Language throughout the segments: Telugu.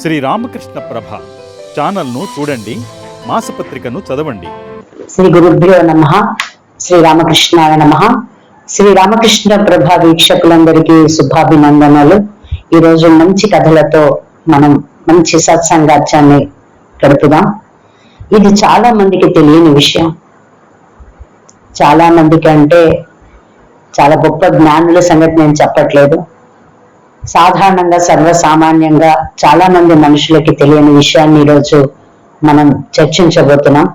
శ్రీ రామకృష్ణ ప్రభ ఛానల్ను చూడండి మాసపత్రికను చదవండి. శ్రీ గురుభ్యో నమ శ్రీ రామకృష్ణాయ నమ. శ్రీ రామకృష్ణ ప్రభ వీక్షకులందరికీ శుభాభినందనలు. ఈరోజు మంచి కథలతో మనం మంచి సత్సంగాత్యాన్ని గడుపుదాం. ఇది చాలా మందికి తెలియని విషయం. చాలా మందికి అంటే చాలా గొప్ప జ్ఞానుల సంగతి నేను చెప్పట్లేదు. సాధారణంగా సర్వసామాన్యంగా చాలా మంది మనుషులకి తెలియని విషయాన్ని ఈరోజు మనం చర్చించబోతున్నాం.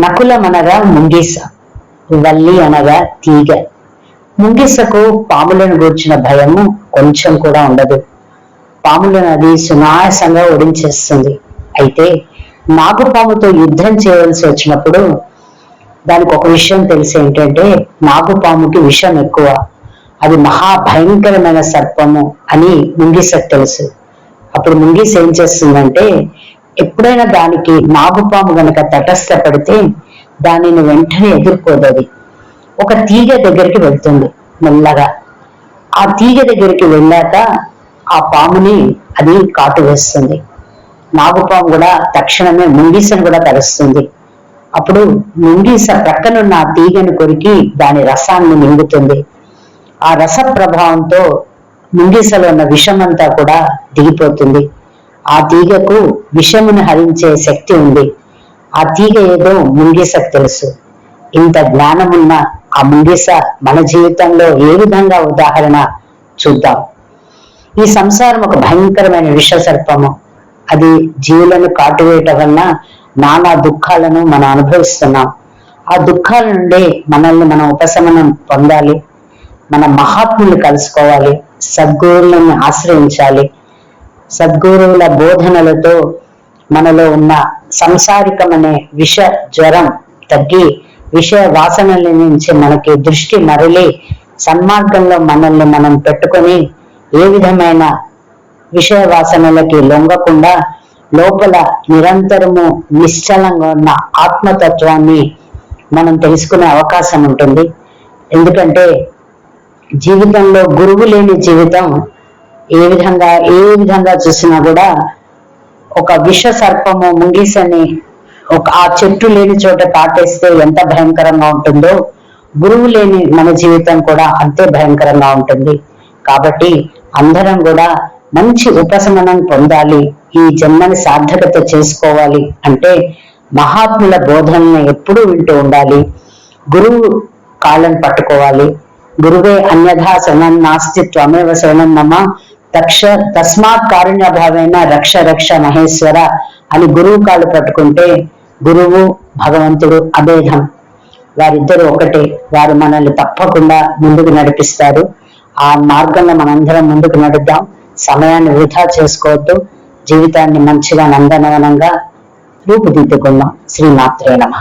నకులం అనగా ముంగీస వల్లి అనగా తీగ. ముంగిసకు పాములను గూర్చిన భయము కొంచెం కూడా ఉండదు. పాములను అది సునాయాసంగా ఓడించేస్తుంది అయితే నాగుపాముతో యుద్ధం చేయవలసి వచ్చినప్పుడు దానికి ఒక విషయం తెలిసి ఏంటంటే నాగుపాముకి విషం ఎక్కువ. అది మహా భయంకరమైన సర్పము అని ముంగిసకు తెలుసు. అప్పుడు ముంగిస ఏం చేస్తుందంటే ఎప్పుడైనా దానికి నాగుపాము గనక తటస్థపడితే దానిని వెంటనే ఎదుర్కోదది. ఒక తీగ దగ్గరికి వెళ్తుంది మెల్లగా. ఆ తీగ దగ్గరికి వెళ్ళాక ఆ పాముని అది కాటు వేస్తుంది. నాగుపాము కూడా తక్షణమే ముంగిసను కూడా కలుస్తుంది అప్పుడు ముంగిస ప్రక్కనున్న ఆ తీగను కొరికి దాని రసాన్ని మింగుతుంది. ఆ రస ప్రభావంతో ముంగిసలో ఉన్న విషమంతా కూడా దిగిపోతుంది. ఆ తీగకు విషమును హరించే శక్తి ఉంది. ఆ తీగ ఏదో ముంగిసకు తెలుసు. ఇంత జ్ఞానమున్న ఆ ముంగిస మన జీవితంలో ఏ విధంగా ఉదాహరణ చూద్దాం. ఈ సంసారం ఒక భయంకరమైన విష సర్పము అది జీవులను కాటువేయటం వలన నానా దుఃఖాలను మనం అనుభవిస్తున్నాం. ఆ దుఃఖాల నుండి మనల్ని మనం ఉపశమనం పొందాలి. మన మహాత్ములు కలుసుకోవాలి సద్గురువులను ఆశ్రయించాలి. సద్గురువుల బోధనలతో మనలో ఉన్న సంసారికమనే విష జ్వరం తగ్గి విషయ వాసనల నుంచి మనకి దృష్టి మరలి సన్మార్గంలో మనల్ని మనం పెట్టుకొని ఏ విధమైన విషయ వాసనలకి లొంగకుండా లోపల నిరంతరము నిశ్చలంగా ఉన్న ఆత్మతత్వాన్ని మనం తెలుసుకునే అవకాశం ఉంటుంది. ఎందుకంటే జీవితంలో గురువు లేని జీవితం ఏ విధంగా ఏ విధంగా చూసినా కూడా ఒక విష సర్పము ముంగిసని ఒక ఆ చెట్టు లేని చోట పాటేస్తే ఎంత భయంకరంగా ఉంటుందో గురువు లేని మన జీవితం కూడా అంతే భయంకరంగా ఉంటుంది. కాబట్టి అందరం కూడా మంచి ఉపశమనం పొందాలి ఈ జన్మని సార్థకత చేసుకోవాలి అంటే మహాత్ముల బోధనని ఎప్పుడూ వింటూ ఉండాలి. గురువు కాలం పట్టుకోవాలి గురువే అన్యథా శరణం నాస్తి త్వమేవ శరణం మమ తక్ష తస్మాత్ కారుణ్యభావైన రక్ష రక్ష మహేశ్వర అని గురువు కాళ్ళు పట్టుకుంటే గురువు భగవంతుడు అభేదం. వారిద్దరూ ఒకటే. వారు మనల్ని తప్పకుండా ముందుకు నడిపిస్తారు. ఆ మార్గంలో మనందరం ముందుకు నడుద్దాం. సమయాన్ని వృధా చేసుకోవద్దు. జీవితాన్ని మంచిగా నందనవనంగా రూపుదిద్దుకుందాం. శ్రీమాత్రే నమ.